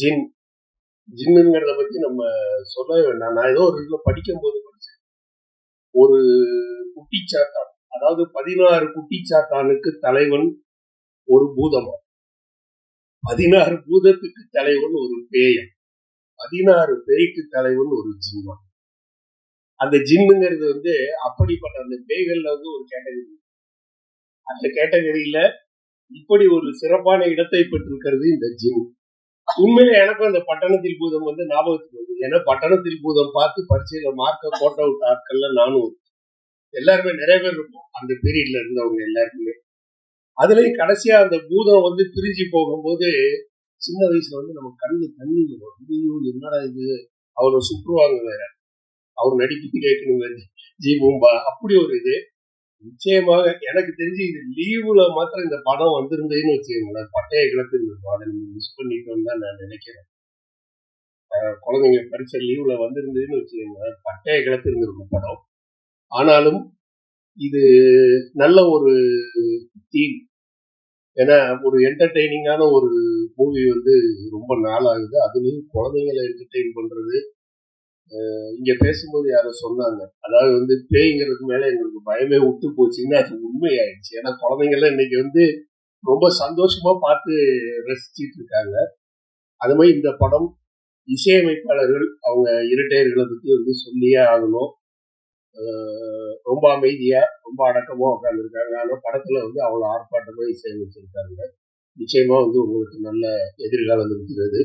ஜின். ஜின்னுங்கிறத பத்தி நம்ம சொல்லவே வேண்டாம். நான் ஏதோ ஒரு இதுல படிக்கும் போது படிச்சேன். ஒரு குட்டிச்சாத்தான். அதாவது பதினாறு குட்டிச்சாத்தானுக்கு தலைவன் ஒரு பூதமா? பதினாறு பூதத்துக்கு தலைவன் ஒரு பேயம் பதினாறு பேய்க்கு தலைவன் ஒரு ஜிம்மா அந்த ஜின்னுங்கிறது வந்து அப்படிப்பட்ட அந்த பேய்கள்ல வந்து ஒரு கேட்டகரி. அந்த கேட்டகரியில இப்படி ஒரு சிறப்பான இடத்தை பெற்றிருக்கிறது இந்த ஜின். உண்மையில எனக்கும் அந்த பட்டணத்தில் பூதம் வந்து ஞாபகத்துக்கு வருது ஏன்னா பட்டணத்தில் பூதம் பார்த்து பரிசையில மார்க்க கோட்டை விட்ட ஆட்கள்ல நானும் எல்லாருமே நிறைய பேர் இருப்போம். அந்த பீரியட்ல இருந்தவங்க எல்லாருக்குமே. அதுலயும் கடைசியா அந்த பூதம் வந்து பிரிஞ்சு போகும்போது சின்ன வயசுல வந்து நம்ம கண்ணு தண்ணி வரும். ஐயோ என்னடா இது? அவரை சுற்றுவாங்க வேற. அவர் நடிப்பு கேட்கணும். ஜி பூம்பா அப்படி ஒரு இது. நிச்சயமாக எனக்கு தெரிஞ்சு இது லீவுல மாத்திரம் இந்த படம் வந்திருந்ததுன்னு வச்சுக்கோங்களேன். பட்டைய கிளப்பிருந்திருக்கும் அதை நம்ம மிஸ் பண்ணிட்டோம்னு தான் நான் நினைக்கிறேன். குழந்தைங்க படிச்ச லீவுல வந்திருந்ததுன்னு வச்சுக்கோங்களேன். பட்டைய கிளப்பிருந்திருக்கும் படம். ஆனாலும் இது நல்ல ஒரு தீம் ஏன்னா ஒரு என்டர்டெய்னிங்கான ஒரு மூவி வந்து ரொம்ப நாள் ஆகுது அதுலேயும் குழந்தைங்களை என்டர்டெயின் பண்றது இங்க பேசும்போது யாரோ சொன்னாங்க. அதாவது வந்து பேய்ங்கிறதுக்கு மேல எங்களுக்கு பயமே விட்டு போச்சுன்னா அது உண்மையாயிடுச்சு. ஏன்னா குழந்தைங்கள்லாம் இன்னைக்கு வந்து ரொம்ப சந்தோஷமா பார்த்து ரசிச்சிட்டு இருக்காங்க. அது மாதிரி இந்த படம் இசையமைப்பாளர்கள் அவங்க இரட்டையர்களை பத்தி வந்து சொல்லியே ஆகணும். ரொம்ப அமைதியா ரொம்ப அடக்கமா உட்காந்துருக்காங்க ஆனா படத்துல வந்து அவ்வளவு ஆர்ப்பாட்டமா இசையமைச்சிருக்காங்க. நிச்சயமா வந்து உங்களுக்கு நல்ல எதிர்காலம் இருக்கிறது.